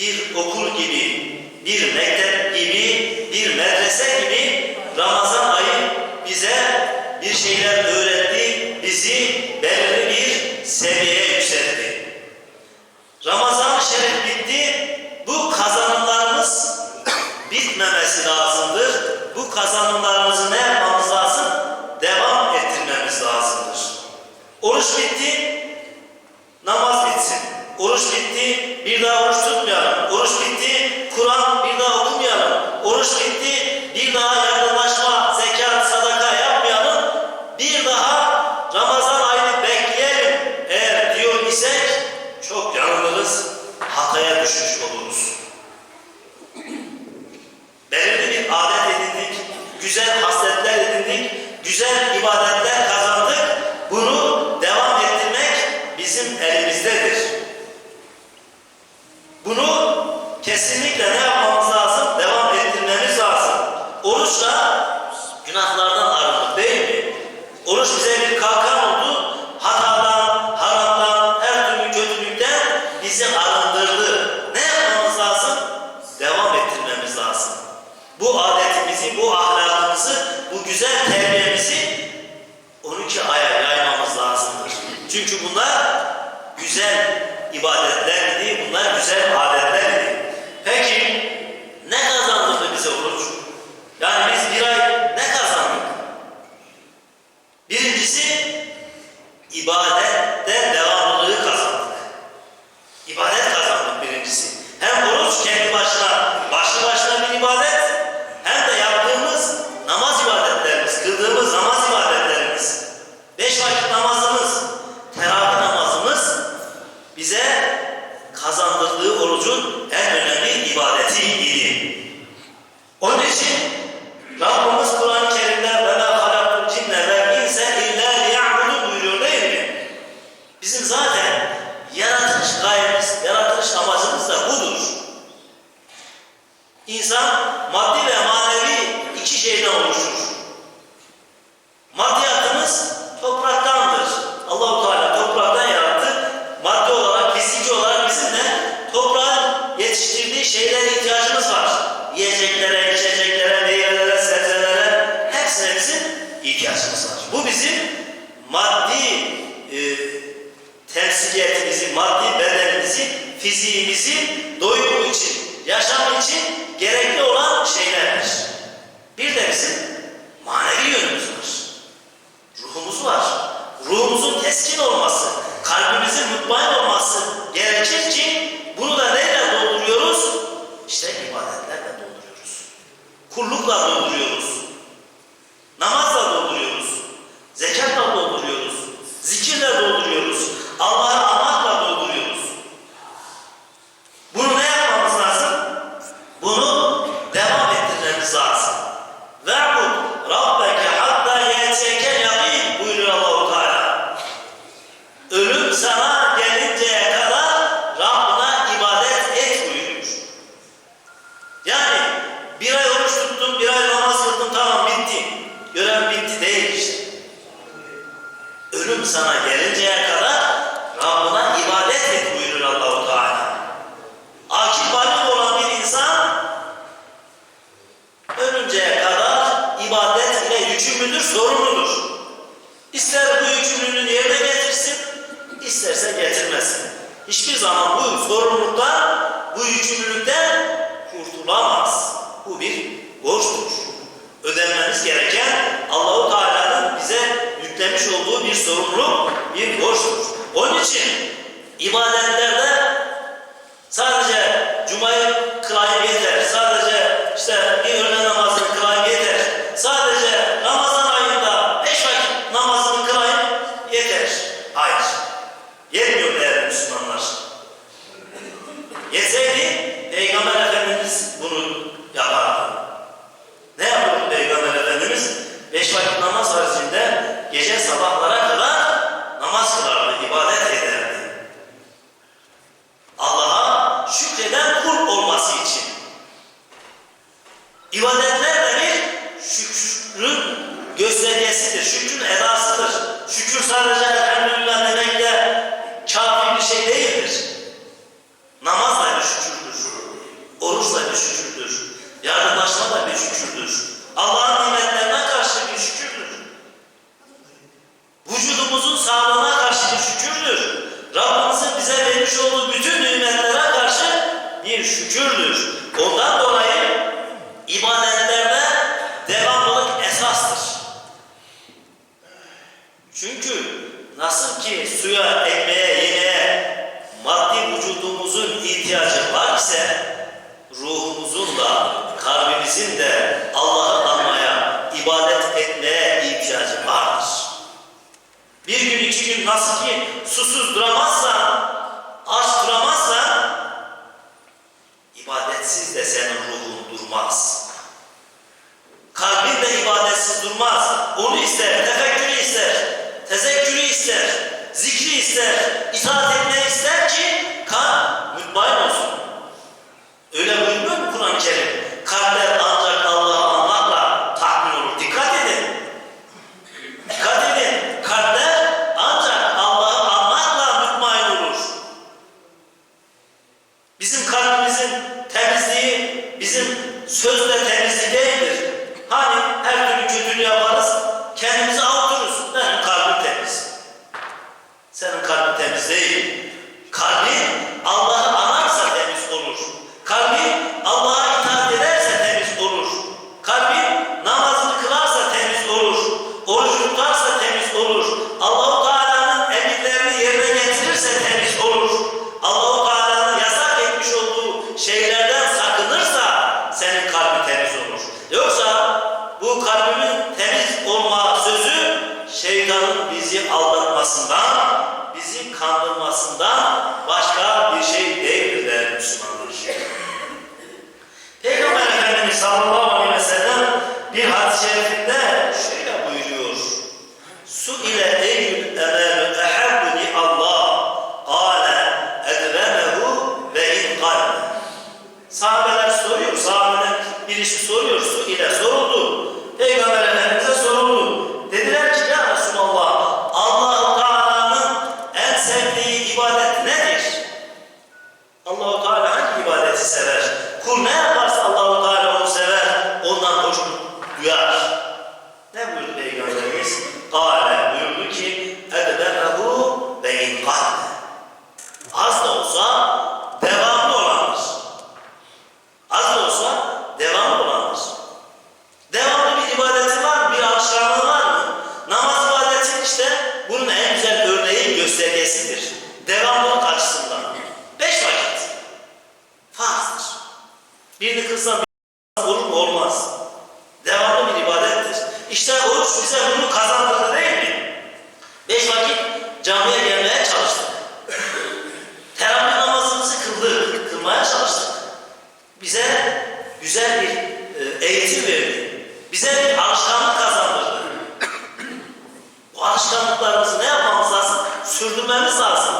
bir okul gibi, bir mektep gibi, bir medrese gibi Ramazan ayı bize bizim elimizdedir. Bunu kesinlikle ne yapmamız lazım? Devam ettirmemiz lazım. Oruçla günahlardan arınmak değil mi? Oruç bize bizim de Allah'a anmaya, ibadet etmeye ihtiyacı vardır. Bir gün, iki gün nasıl ki susuz duramaz 金 güzel bir e, eğitim verdi. Bize bir alışkanlık kazandırdı. Bu alışkanlıklarımızı ne yapmamız lazım? Sürdürmemiz lazım.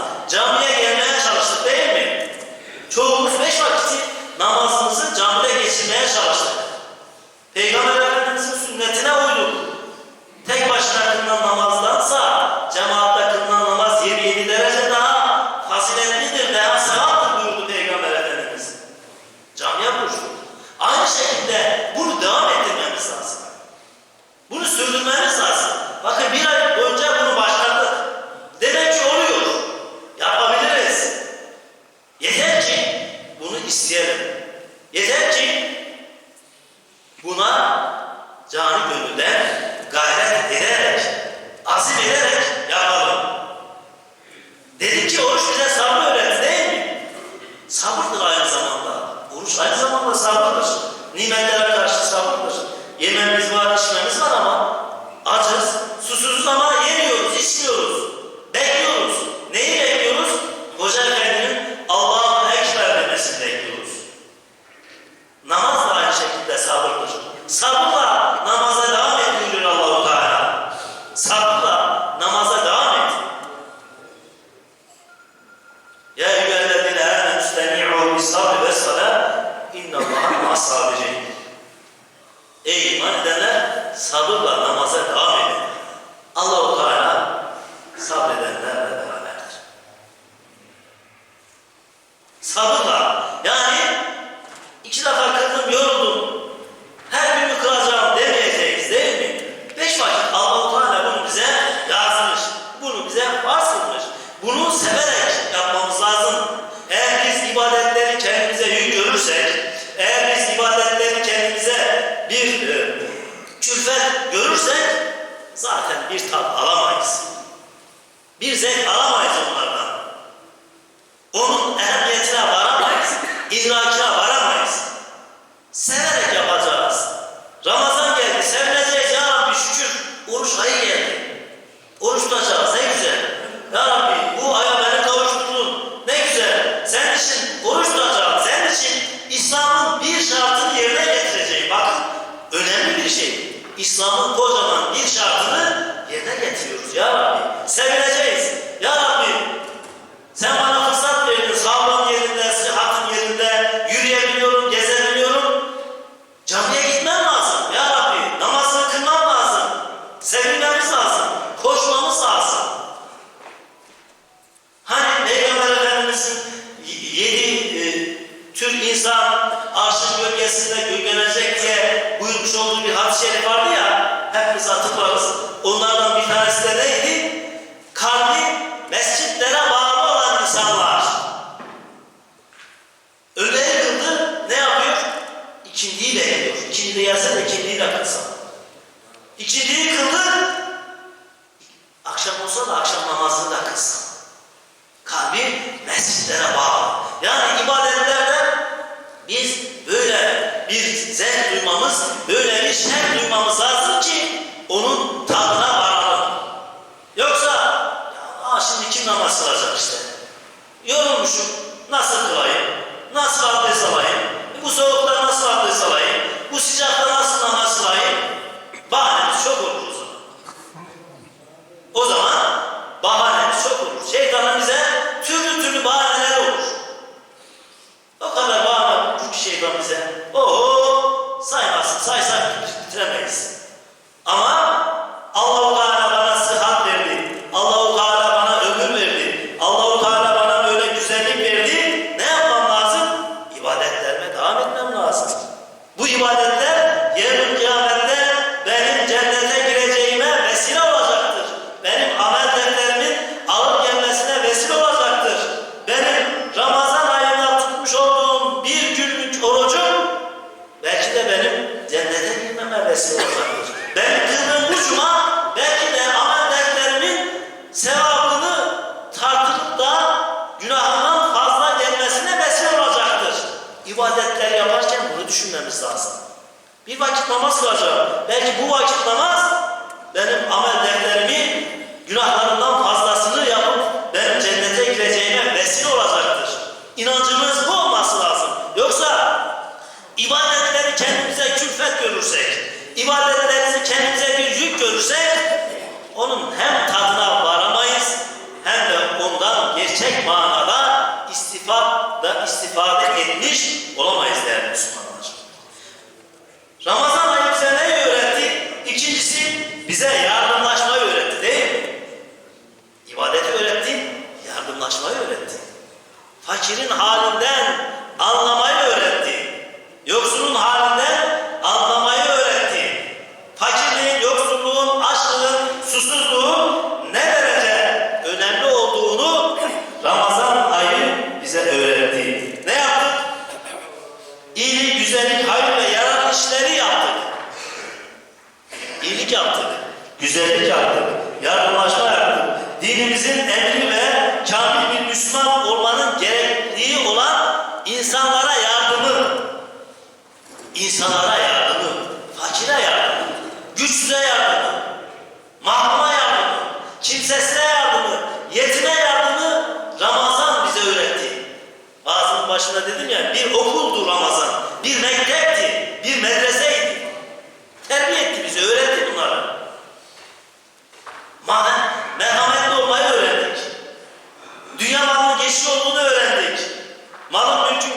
namaz kılacak. Belki bu vakit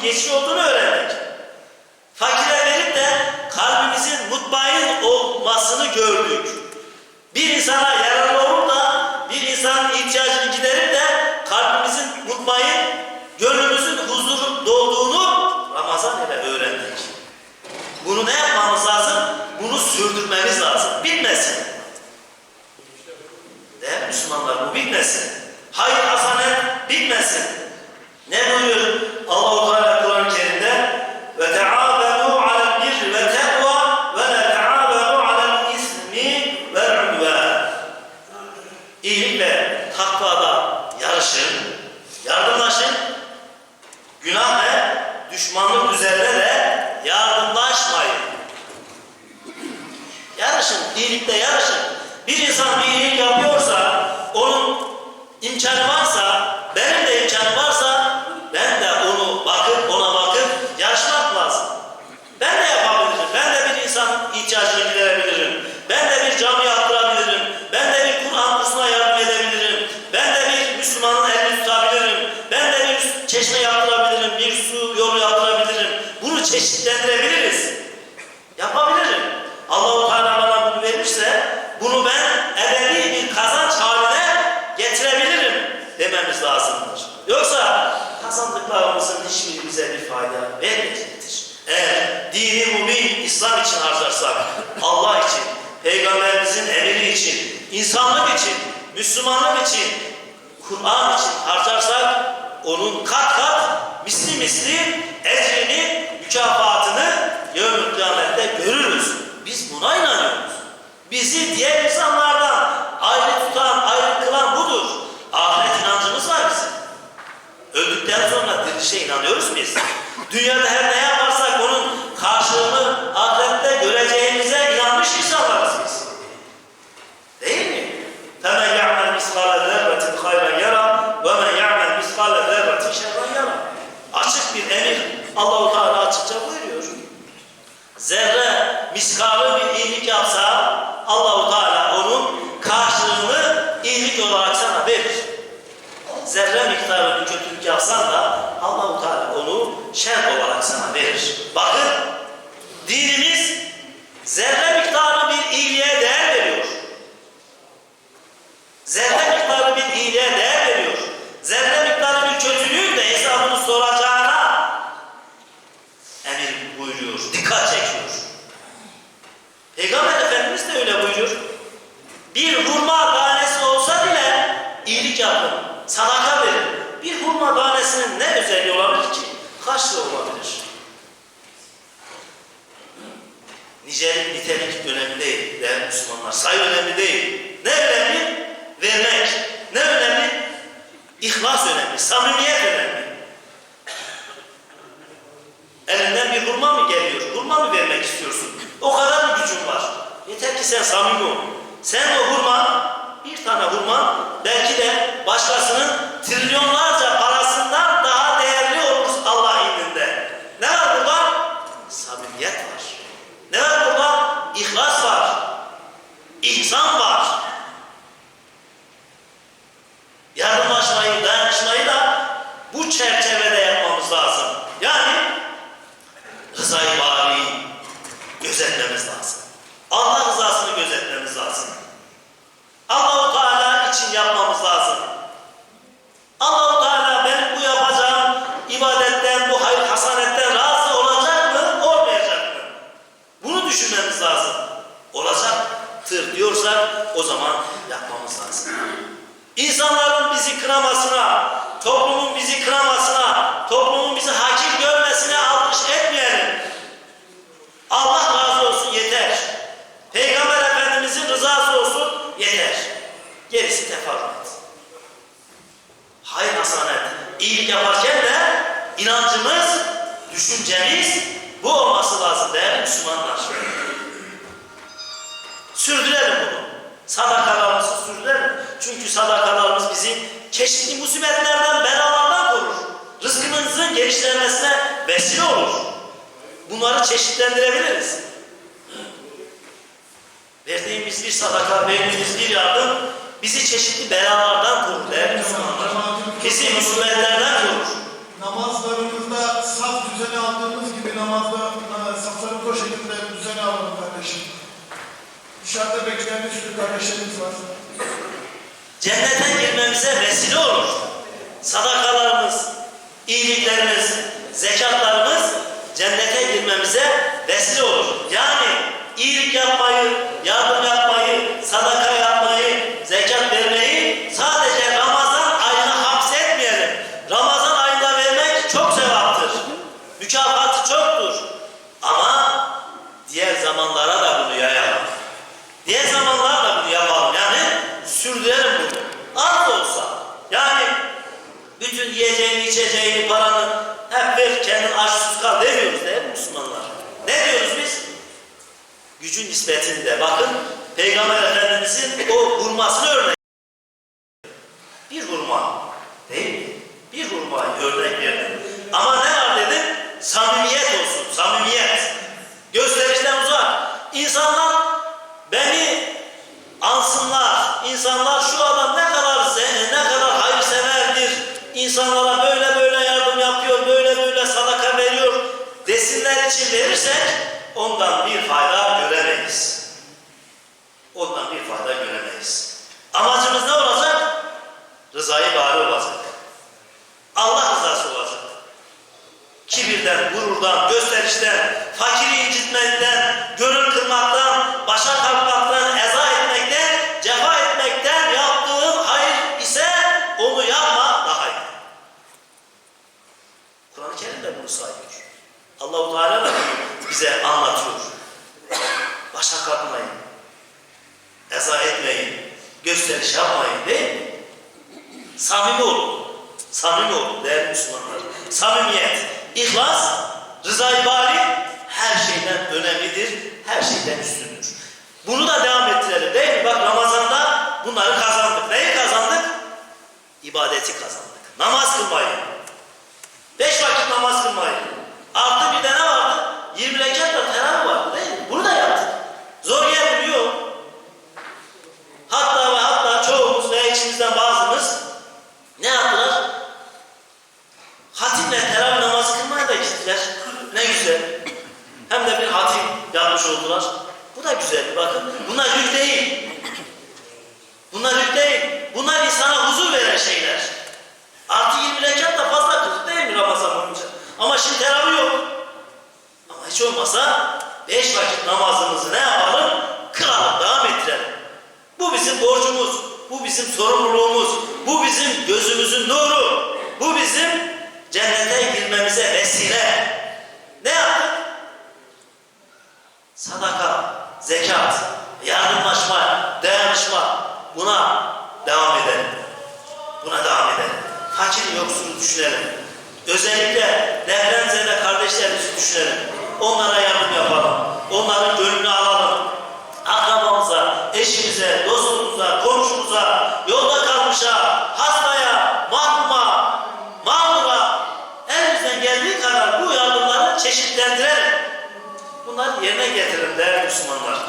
geçiş olduğunu öğrendik. yaparsak Allah için, Peygamberimizin emri için, insanlık için, Müslümanlık için, Kur'an için harcarsak onun kat kat misli misli ecrini, mükafatını yevmül kıyamette görürüz. Biz buna inanıyoruz. Bizi diğer yapsan da Allahu Teala onu şer olarak sana verir. Bakın dinimiz zerre miktarı bir iyiliğe değer veriyor. Zerre miktarı bir iyiliğe değer veriyor. Zerre miktarı bir kötülüğün de hesabını soracağına emir buyuruyor, dikkat çekiyor. Peygamber Efendimiz de öyle buyuruyor. Bir hurma tanesi olsa bile iyilik yapın, sadaka verin. Bir hurma tanesinin ne özelliği olabilir ki? Kaç lira olabilir? Nicelik, nitelik önemli değil değerli Müslümanlar. Sayı önemli değil. Ne önemli? Vermek. Ne önemli? İhlas önemli, samimiyet önemli. Elinden bir hurma mı geliyor? Hurma mı vermek istiyorsun? O kadar mı gücün var? Yeter ki sen samimi ol. Sen o hurma, bir tane hurma belki de başkasının trilyonlarca parasından daha değerli olur Allah indinde. Ne var burada? Samimiyet var. Ne var burada? İhlas var. İhsan var. Yardımlaşmayı, dayanışmayı da bu çerçevede yapmamız lazım. Yani rızayı bari gözetmemiz lazım. Allah rızasını gözetmemiz lazım. Allahu Teala için yapmamız lazım. Allahu Teala benim bu yapacağım ibadetten, bu hayır hasanetten razı olacak mı, olmayacak mı? Bunu düşünmemiz lazım. Olacaktır diyorsak o zaman yapmamız lazım. İnsanların bizi kınamasına, toplumun kınamasına, toplumun bizi hakir görmesine alkış etmeyelim. Allah razı olsun yeter. Peygamber Efendimizin rızası olsun yeter. Gerisi teferruat. Hayır hasanet. İyilik yaparken de inancımız, düşüncemiz bu olması lazım değerli Müslümanlar. Sürdürelim bunu. Sadakalarımızı sürdürelim. Çünkü sadakalarımız bizi çeşitli musibetlerden, belalardan. Rızkımızın genişlemesine vesile olur. Bunları çeşitlendirebiliriz. Verdiğimiz bir sadaka, verdiğimiz bir yardım bizi çeşitli belalardan korur değerli Müslümanlar. Bizi musibetlerden korur. Namazlarımızda saf düzeni aldığımız gibi namazda e, safları o şekilde düzene alalım kardeşim. Dışarıda bekleyen bir sürü kardeşlerimiz var. Cennete girmemize vesile olur. Sadakalarımız, iyiliklerimiz, zekatlarımız cennete girmemize vesile olur. Yani iyilik yapmayı, yardım yapmayı, sadaka yapmayı, zekat vermeyi sadece Ramazan ayına hapsetmeyelim. Ramazan ayında vermek çok sevaptır. Mükafatı çoktur. Ama diğer zamanlara da bunu yayalım. Diğer zamanlarda bunu yapalım. Yani sürdürelim bunu. Az da olsa. Yani bütün yiyeceğini, içeceğini, paranı hep ver kendin aç sus kal demiyoruz değil mi Müslümanlar? Ne diyoruz biz? Gücün nispetinde. Bakın Peygamber Efendimizin o hurmasını örnek. Bir hurma. Değil mi? Bir hurma örnek verdim. Ama ne var dedim? Samimiyet olsun. Samimiyet. Gösterişten uzak. İnsanlar beni ansınlar. İnsanlar şu adam ne kadar ze- ne kadar hayırseverdir. İnsanlara böyle böyle yardım yapıyor, böyle böyle sadaka veriyor desinler için verirsek ondan bir fayda göremeyiz. Fayda göremeyiz. Amacımız ne olacak? Rızayı bari olacak. Allah rızası olacak. Kibirden, gururdan, gösterişten, fakiri incitmekten, Gösteriş yapmayın değil mi? Samimi olun. Samimi olun değerli Müslümanlar. Samimiyet. İhlas, rızayı bari her şeyden önemlidir, her şeyden üstündür. Bunu da devam ettirelim değil mi? Bak Ramazan'da bunları kazandık. Neyi kazandık? İbadeti kazandık. Namaz kılmayı. Beş vakit namaz kılmayı. Artı bir de ne vardı? 20 rekatla teravih vardı değil mi? Bunu da yaptık. Zor geldi mi? Yok. Hatta ve hatta çoğumuz veya içimizden bazımız ne yaptılar? Hatimle teravih namazı kılmaya da gittiler. Ne güzel. Hem de bir hatim yapmış oldular. Bu da güzel. Bakın bunlar yük değil. Bunlar yük değil. Bunlar insana huzur veren şeyler. Artı 20 rekat da fazla kıldık değil mi Ramazan boyunca? Ama şimdi teravih yok. Ama hiç olmasa beş vakit namazımızı ne yapalım? Kılalım, devam ettirelim. Bu bizim borcumuz, bu bizim sorumluluğumuz, bu bizim gözümüzün nuru, bu bizim cennete girmemize vesile. Ne yaptık? Sadaka, zekat, yardımlaşma, dayanışma buna devam edelim. Buna devam edelim. Fakir yoksulu düşünelim. Özellikle depremzede düşünelim. Onlara yardım yapalım. Onların gönlünü alalım. Akrabamıza, eşimize, dostumuza, komşumuza, yolda kalmışa, hastaya, mahruma, mağdura elimizden geldiği kadar bu yardımları çeşitlendirelim. Bunları yerine getirelim değerli Müslümanlar.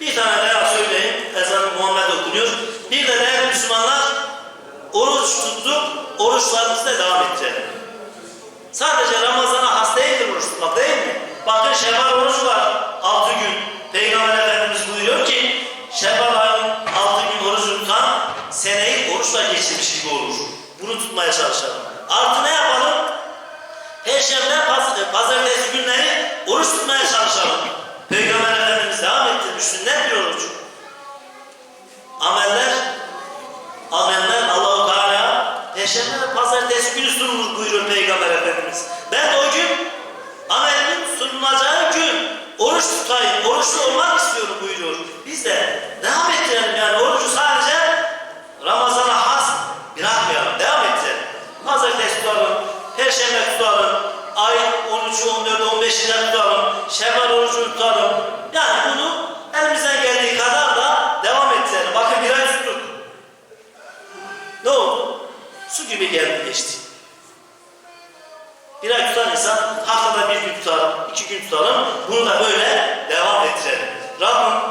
Bir tane daha söyleyeyim. Ezan Muhammed okunuyor. Bir de değerli Müslümanlar oruç tuttuk. Oruçlarımızı da devam edeceğiz. Sadece Ramazan'a oruç tutmak değil mi? Bakın Şevval orucu var. Altı gün. Peygamber Efendimiz buyuruyor ki Şevval ayının altı gün orucu tutan seneyi oruçla geçirmiş gibi olur. Bunu tutmaya çalışalım. Artı ne yapalım? Perşembe, paz pazartesi günleri oruç tutmaya çalışalım. Peygamber Efendimiz devam ettirmiş sünnet bir oruç. Ameller, ameller Allahu Teala Perşembe ve pazartesi günü sunulur buyuruyor Peygamber Efendimiz. Ben de o gün sunulacağı gün oruç tutayım, oruçlu olmak istiyorum buyuruyor. Biz de devam ettirelim yani orucu sadece Ramazan'a has bırakmayalım, devam ettirelim. Pazartesi tutalım, Perşembe tutalım, ay 13'ü, 14'ü, 15'inde tutalım, Şevval orucunu tutalım. Yani bunu elimizden geldiği kadar da devam ettirelim. Bakın bir ay tuttuk. Ne oldu? Su gibi geldi geçti. Bir ay tutan insan tutalım, iki gün tutalım. Bunu da böyle devam ettirelim. Rabbim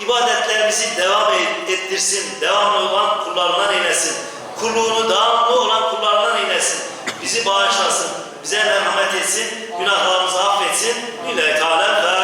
ibadetlerimizi devam ettirsin. Devamlı olan kullarından eylesin. Kulluğunu devamlı olan kullarından eylesin. Bizi bağışlasın. Bize merhamet etsin. Günahlarımızı affetsin. Lillahi Teala.